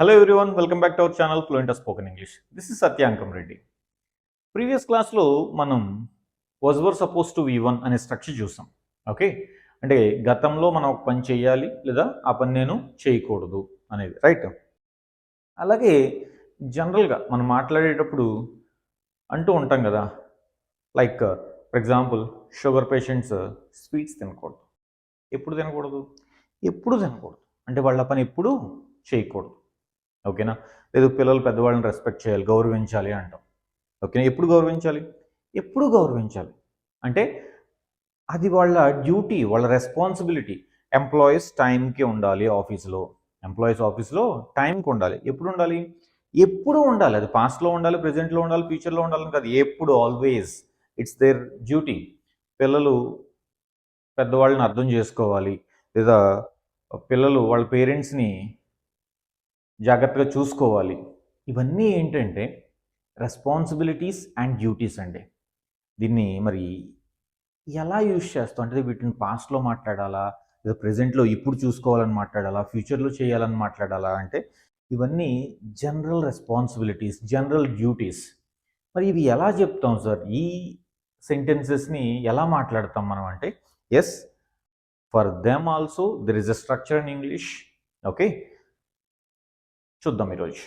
Hello everyone, welcome back to our channel Fluent of Spoken English. This is Satyankam Reddy. Previous క్లాస్లో మనం was were suppose to V one అనే structure చూసాం. Okay అంటే గతంలో మనం ఒక పని చేయాలి లేదా ఆ పని నేను చేయకూడదు అనేది. రైట్ అలాగే జనరల్గా మనం మాట్లాడేటప్పుడు అంటూ ఉంటాం కదా like for example sugar patients sweets తినకూడదు. ఎప్పుడు తినకూడదు? ఎప్పుడు తినకూడదు. అంటే వాళ్ళ పని ఎప్పుడు చేయకూడదు. ఓకేనా? లేదు పిల్లలు పెద్దవాళ్ళని రెస్పెక్ట్ చేయాలి గౌరవించాలి అంటాం. ఓకేనా? ఎప్పుడు గౌరవించాలి? ఎప్పుడు గౌరవించాలి? అంటే అది వాళ్ళ డ్యూటీ వాళ్ళ రెస్పాన్సిబిలిటీ ఎంప్లాయీస్ టైంకి ఉండాలి ఆఫీస్లో ఎంప్లాయీస్ ఆఫీస్లో టైంకి ఉండాలి. ఎప్పుడు ఉండాలి? ఎప్పుడు ఉండాలి? అది పాస్ట్లో ఉండాలి ప్రజెంట్లో ఉండాలి ఫ్యూచర్లో ఉండాలని కాదు. ఎప్పుడు ఆల్వేస్ ఇట్స్ దేర్ డ్యూటీ పిల్లలు పెద్దవాళ్ళని అర్థం చేసుకోవాలి. లేదా పిల్లలు వాళ్ళ పేరెంట్స్ని జాగ్రత్తగా చూసుకోవాలి. ఇవన్నీ ఏంటంటే రెస్పాన్సిబిలిటీస్ అండ్ డ్యూటీస్ అండి. దీన్ని మరి ఎలా యూజ్ చేస్తాం? అంటే వీటిని పాస్ట్లో మాట్లాడాలా? లేదా ప్రజెంట్లో ఇప్పుడు చూసుకోవాలని మాట్లాడాలా? ఫ్యూచర్లో చేయాలని మాట్లాడాలా? అంటే ఇవన్నీ జనరల్ రెస్పాన్సిబిలిటీస్ జనరల్ డ్యూటీస్. మరి ఇవి ఎలా చెప్తాం సార్? ఈ సెంటెన్సెస్ని ఎలా మాట్లాడతాం మనం అంటే yes for them also there is a structure in English okay? చూద్దాం ఈరోజు.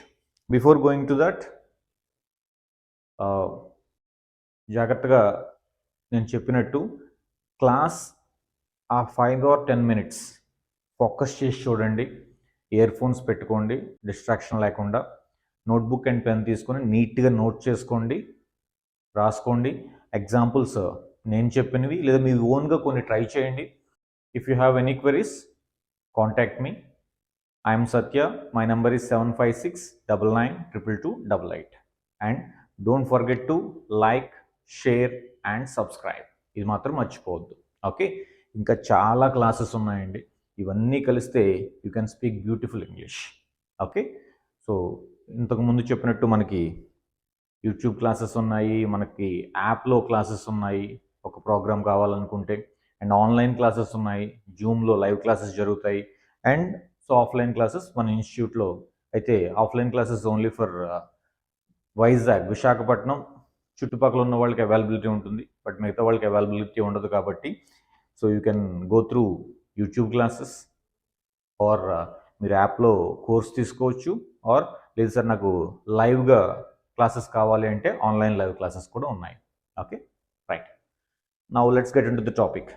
బిఫోర్ గోయింగ్ టు దట్ జాగ్రత్తగా నేను చెప్పినట్టు క్లాస్ ఆ five or ten minutes focus చేసి చూడండి. ఇయర్ ఫోన్స్ పెట్టుకోండి. డిస్ట్రాక్షన్ లేకుండా. నోట్బుక్ అండ్ పెన్ తీసుకొని నీట్గా నోట్ చేసుకోండి. రాసుకోండి. ఎగ్జాంపుల్స్ నేను చెప్పినవి లేదా మీ ఓన్గా కొన్ని ట్రై చేయండి. If you have any queries contact me I'm Satya my number is seven five six double nine triple two double eight and don't forget to like share and subscribe ఇది మాత్రం మర్చిపోవద్దు. Okay ఇంకా చాలా classes ఉన్నాయండి. ఇవన్నీ కలిస్తే you can speak beautiful English okay so ఇంతకుముందు చెప్పినట్టు మనకి యూట్యూబ్ క్లాసెస్ ఉన్నాయి మనకి యాప్లో క్లాసెస్ ఉన్నాయి ఒక ప్రోగ్రామ్ కావాలనుకుంటే. అండ్ ఆన్లైన్ క్లాసెస్ ఉన్నాయి జూమ్లో లైవ్ క్లాసెస్ జరుగుతాయి. అండ్ సో ఆఫ్లైన్ క్లాసెస్ మన ఇన్స్టిట్యూట్లో అయితే offline classes only for Vizag Visakhapatnam చుట్టుపక్కల ఉన్న వాళ్ళకి అవైలబిలిటీ ఉంటుంది. బట్ మిగతా వాళ్ళకి అవైలబిలిటీ ఉండదు కాబట్టి so you can go through YouTube classes or మీరు యాప్లో కోర్స్ తీసుకోవచ్చు. ఆర్ లేదు సార్ నాకు లైవ్గా క్లాసెస్ కావాలి అంటే ఆన్లైన్ లైవ్ క్లాసెస్ కూడా ఉన్నాయి. Okay? Right. Now let's get into the topic.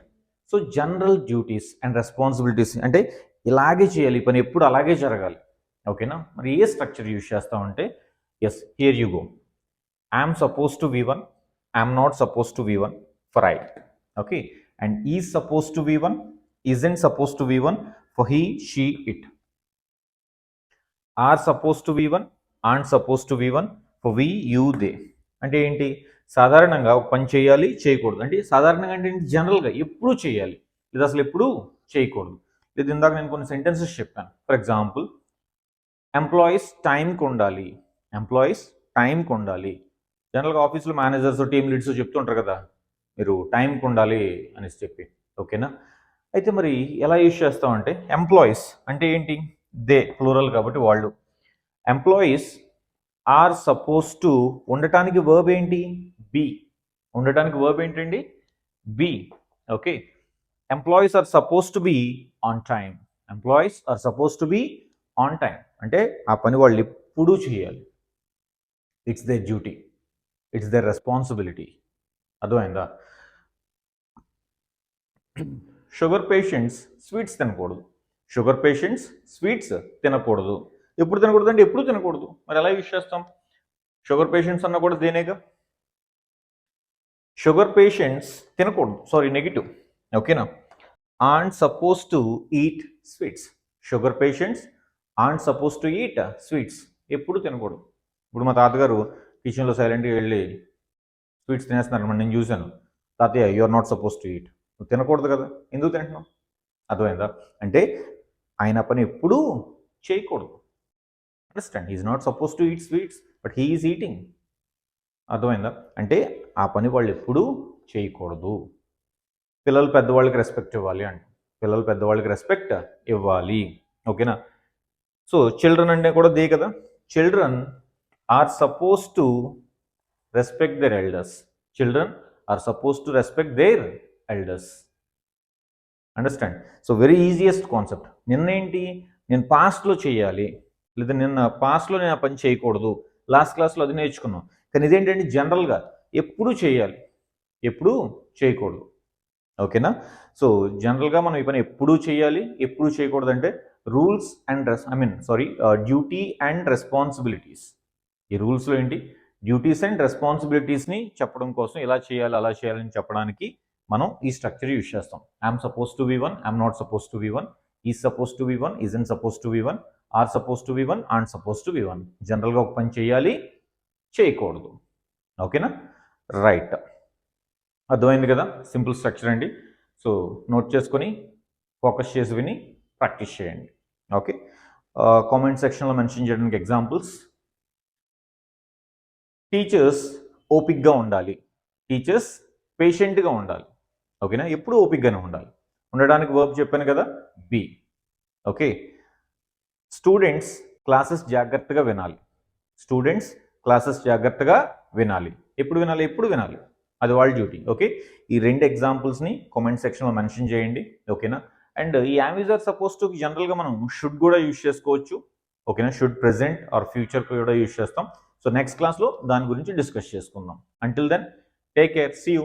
So general duties and responsibilities అంటే ఇలాగే చేయాలి ఈ పని ఎప్పుడు అలాగే జరగాలి. ఓకేనా? మరి ఏ స్ట్రక్చర్ యూజ్ చేస్తామంటే yes here you go I'm suppose to V one I'm not suppose to V one for I okay and is suppose to V one isn't suppose to V one for he she it are suppose to V one and suppose to V one for we you they అంటే ఏంటి? సాధారణంగా ఒక పని చేయాలి చేయకూడదు. అంటే సాధారణంగా అంటే జనరల్గా ఎప్పుడు చేయాలి. లేదా అసలు ఎప్పుడు చేయకూడదు. లేదు ఇందాక నేను కొన్ని సెంటెన్సెస్ చెప్పాను. ఫర్ ఎగ్జాంపుల్ ఎంప్లాయీస్ టైంకి ఉండాలి ఎంప్లాయీస్ టైంకి ఉండాలి జనరల్గా ఆఫీస్లో మేనేజర్స్ టీమ్ లీడ్స్ చెప్తుంటారు కదా మీరు టైంకి ఉండాలి అనేసి చెప్పి. ఓకేనా అయితే మరి ఎలా యూజ్ చేస్తామంటే ఎంప్లాయీస్ అంటే ఏంటి? దే ప్లూరల్ కాబట్టి వాళ్ళు. ఎంప్లాయీస్ ఆర్ సపోజ్ టు ఉండటానికి వర్బ్ ఏంటి? బి ఉండటానికి వర్బ్ ఏంటండి? Be okay employees are suppose to be on time employees are suppose to be on time అంటే ఆ పని వాళ్ళు ఎప్పుడూ చేయాలి. It's they duty it's they responsibility అర్థమైందా? షుగర్ పేషెంట్స్ స్వీట్స్ తినకూడదు. షుగర్ పేషెంట్స్ స్వీట్స్ తినకూడదు. ఎప్పుడు తినకూడదు అంటే ఎప్పుడు తినకూడదు. మరి ఎలా యూజ్ చేస్తాం? షుగర్ పేషెంట్స్ అన్న కూడా దేనేగా? షుగర్ పేషెంట్స్ తినకూడదు. సారీ నెగిటివ్ ఓకేనా aren't suppose to eat sweets sugar patients aren't suppose to eat sweets ఎప్పుడు తినకూడదు. ఇప్పుడు మా తాతగారు కిచెన్లో సైలెంట్గా వెళ్ళి స్వీట్స్ తినేస్తున్నారు. మరి నేను చూశాను. తాతయ్య you are not suppose to eat నువ్వు తినకూడదు కదా. ఎందుకు తింటున్నావు? అర్థమైందా? అంటే ఆయన పని ఎప్పుడూ చేయకూడదు. Understand is not suppose to eat sweets but he is eating అర్థమైందా? అంటే ఆ పని వాళ్ళు ఎప్పుడూ చేయకూడదు. పిల్లలు పెద్దవాళ్ళకి రెస్పెక్ట్ ఇవ్వాలి అంట. పిల్లలు పెద్దవాళ్ళకి రెస్పెక్ట్ ఇవ్వాలి. ఓకేనా? సో చిల్డ్రన్ అంటే కూడా దే కదా? Children are suppose to respect their elders children are suppose to respect their elders understand so very easiest concept నిన్న ఏంటి? నేను పాస్ట్లో చేయాలి. లేదా నిన్న పాస్ట్లో నేను ఆ పని చేయకూడదు. లాస్ట్ క్లాస్లో అది నేర్చుకున్నాం. కానీ ఇదేంటంటే జనరల్గా ఎప్పుడూ చేయాలి. ఎప్పుడూ చేయకూడదు. ఓకేనా? సో జనరల్గా మనం ఈ పని ఎప్పుడూ చేయాలి ఎప్పుడూ చేయకూడదు అంటే rules and res I mean sorry duty and responsibilities. ఈ రూల్స్లో ఏంటి? డ్యూటీస్ అండ్ రెస్పాన్సిబిలిటీస్ని చెప్పడం కోసం ఇలా చేయాలి అలా చేయాలని చెప్పడానికి మనం ఈ స్ట్రక్చర్ యూజ్ చేస్తాం. I'm suppose to V one I'm not suppose to V one is suppose to V one in suppose to V one are suppose to V one and suppose to V one. జనరల్గా ఒక పని చేయాలి చేయకూడదు. ఓకేనా? Right. అర్థమైంది కదా? Simple structure అండి. So note చేసుకొని ఫోకస్ చేసి విని ప్రాక్టీస్ చేయండి. ఓకే? కామెంట్ సెక్షన్లో మెన్షన్ చేయడానికి ఎగ్జాంపుల్స్. టీచర్స్ ఓపిక్గా ఉండాలి. టీచర్స్ పేషెంట్గా ఉండాలి. ఓకేనా? ఎప్పుడు ఓపిక్గానే ఉండాలి. ఉండడానికి వర్క్ చెప్పాను కదా? బి. ఓకే? స్టూడెంట్స్ క్లాసెస్ జాగ్రత్తగా వినాలి. స్టూడెంట్స్ క్లాసెస్ జాగ్రత్తగా వినాలి. ఎప్పుడు వినాలి? ఎప్పుడు వినాలి? అది వాళ్ళ డ్యూటీ ఓకే? ఈ రెండు ఎగ్జాంపుల్స్ని కామెంట్ సెక్షన్లో మెన్షన్ చేయండి ఓకేనా? అండ్ ఈ యామిజర్ సపోజ్ టు జనరల్గా మనం షుడ్ కూడా యూజ్ చేసుకోవచ్చు ఓకేనా? షుడ్ ప్రెజెంట్ ఆర్ ఫ్యూచర్ కూడా యూజ్ చేస్తాం. సో నెక్స్ట్ క్లాస్లో దాని గురించి డిస్కస్ చేసుకుందాం. Until then take care see you